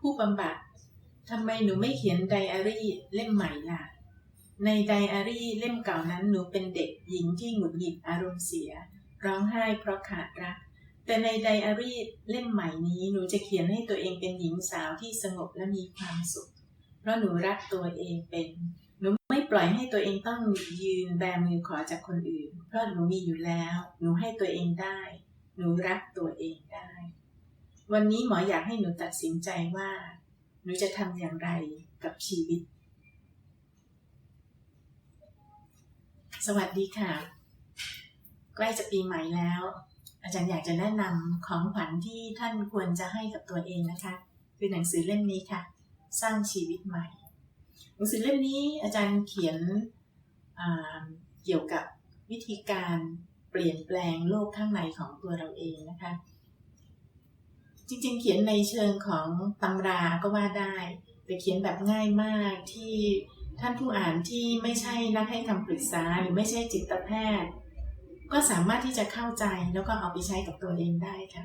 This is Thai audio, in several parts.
ผู้บำบัดทำไมหนูไม่เขียนไดอารี่เล่มใหม่ล่ะ ในไดอารี่เล่มเก่านั้นหนูเป็นเด็กหญิงที่หงุดหงิดอารมณ์เสีย ร้องไห้เพราะขาดรัก แต่ในไดอารี่เล่มใหม่นี้หนูจะเขียนให้ตัวเองเป็นหญิงสาวที่สงบและมีความสุข เพราะหนูรักตัวเองเป็น หนูไม่ปล่อยให้ตัวเองต้องยืนแบมือขอจากคนอื่น เพราะหนูมีอยู่แล้ว หนูให้ตัวเองได้ หนูรักตัวเองได้ วันนี้หมออยากให้หนูตัดสินใจว่า หนูจะทำอย่างไรกับชีวิต สวัสดีค่ะ ใกล้จะปีใหม่แล้ว อาจารย์อยากจะแนะนำของขวัญที่ท่านควรจะให้กับตัวเองนะคะ คือหนังสือเล่มนี้ค่ะ สร้างชีวิตใหม่ หนังสือเล่มนี้อาจารย์เขียนเกี่ยวกับวิธีการเปลี่ยนแปลงโลกข้างในของตัวเราเองนะคะ จริง ๆ เขียนในเชิงของตำราก็ว่าได้ แต่เขียนแบบง่ายมากที่ท่านผู้อ่านที่ไม่ใช่นักให้คำปรึกษาหรือไม่ใช่จิตแพทย์ ก็สามารถที่จะเข้าใจแล้วก็เอาไปใช้กับตัวเองได้ค่ะ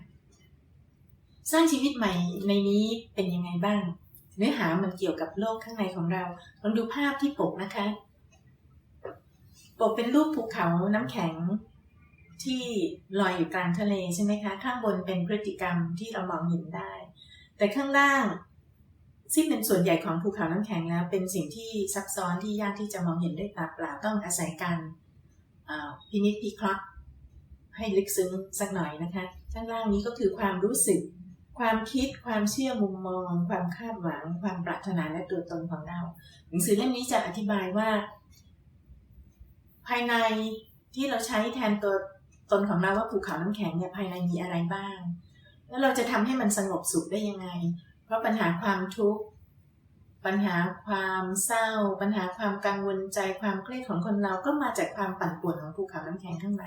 สร้างชีวิตใหม่ในนี้เป็นยังไงบ้าง เนื้อหามันเกี่ยวกับโลกข้างในของเราลองดูภาพที่ปกนะคะ ปกเป็นรูปภูเขาน้ำแข็ง ที่ลอยอยู่กลางทะเลใช่ไหมคะ ข้างบนเป็นพฤติกรรมที่เรามองเห็นได้ แต่ข้างล่างซึ่งเป็นส่วนใหญ่ของภูเขาน้ำแข็งแล้ว เป็นสิ่งที่ซับซ้อนที่ยากที่จะมองเห็นด้วยตาเปล่าต้องอาศัยการพินิจพิเคราะห์ให้ลึกซึ้งสักหน่อยนะคะ ข้างล่างนี้ก็คือความรู้สึก ความคิด ความเชื่อมุมมอง ความคาดหวัง ความปรารถนาและตัวตนของเราหนังสือเล่มนี้จะอธิบายว่า ภายในที่เราใช้แทนตัว ตนของเราว่าภูเขาน้ำแข็งเนี่ยภายในมีอะไรบ้าง แล้วเราจะทำให้มันสงบสุขได้ยังไง เพราะปัญหาความทุกข์ปัญหาความเศร้า ปัญหาความกังวลใจความเครียดของคนเราก็มาจากความปั่นป่วนของภูเขาน้ำแข็งข้างใน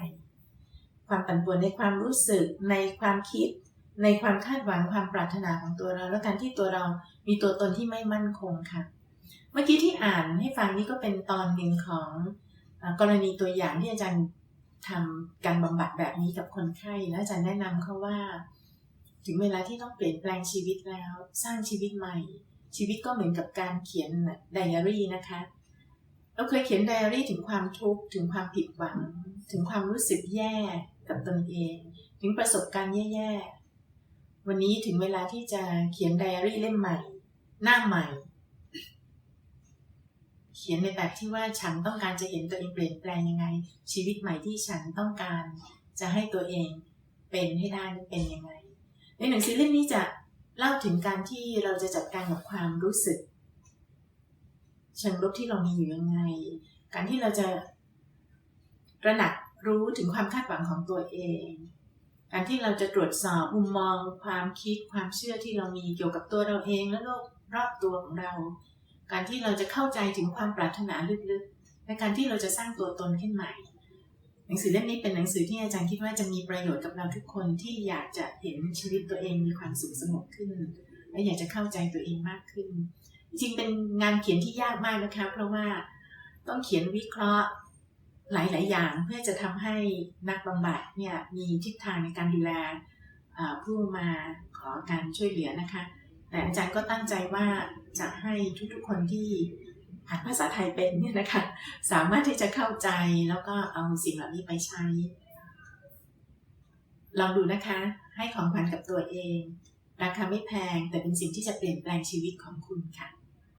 ความปั่นป่วนในความรู้สึกในความคิด ในความคาดหวังความปรารถนาของตัวเรา แล้วการที่ตัวเรามีตัวตนที่ไม่มั่นคงค่ะ เมื่อกี้ที่อ่านให้ฟังนี่ก็เป็นตอนหนึ่งของกรณีตัวอย่างที่อาจารย์ ทำการบำบัดแบบนี้กับคนไข้ แล้วอาจารย์แนะนำเขาว่า ถึงเวลาที่ต้องเปลี่ยนแปลงชีวิตแล้ว สร้างชีวิตใหม่ ชีวิตก็เหมือนกับการเขียนไดอารี่นะคะ เราเคยเขียนไดอารี่ถึงความทุกข์ถึงความผิดหวัง ถึงความรู้สึกแย่กับตนเอง ถึงประสบการณ์แย่ๆวันนี้ถึงเวลาที่จะเขียนไดอารี่เล่มใหม่ หน้าใหม่ ขียนในแบบที่ว่าฉันต้องการจะเห็นตัวเองเปลี่ยนแปลงยังไง ชีวิตใหม่ที่ฉันต้องการจะให้ตัวเองเป็นให้ได้เป็นยังไง ในหนังสือเล่มนี้จะเล่าถึงการที่เราจะจัดการกับความรู้สึกเชิงลบที่เรามีอยู่ยังไง การที่เราจะระหนักรู้ถึงความคาดหวังของตัวเอง การที่เราจะตรวจสอบมุมมอง ความคิดความเชื่อที่เรามีเกี่ยวกับตัวเราเองและโลกรอบตัวของเรา การที่เราจะเข้าใจถึงความปรารถนาลึกๆและการที่เราจะสร้างตัวตนขึ้นใหม่ หนังสือเล่มนี้เป็นหนังสือที่อาจารย์คิดว่าจะมีประโยชน์กับเราทุกคนที่อยากจะเห็นชีวิตตัวเองมีความสุขสงบขึ้น และอยากจะเข้าใจตัวเองมากขึ้น จริงเป็นงานเขียนที่ยากมากนะคะเพราะว่าต้องเขียนวิเคราะห์หลาย ๆ อย่างเพื่อจะทำให้นักบำบัดเนี่ยมีทิศทางในการดูแลผู้มาขอการช่วยเหลือนะคะ แต่อาจารย์ก็ตั้งใจว่าจะให้ทุกๆคนที่อ่านภาษาไทยเป็นเนี่ยนะคะสามารถที่จะเข้าใจแล้วก็เอาสิ่งเหล่านี้ไปใช้ ลองดูนะคะ ให้ของขวัญกับตัวเอง ราคาไม่แพงแต่เป็นสิ่งที่จะเปลี่ยนแปลงชีวิตของคุณค่ะ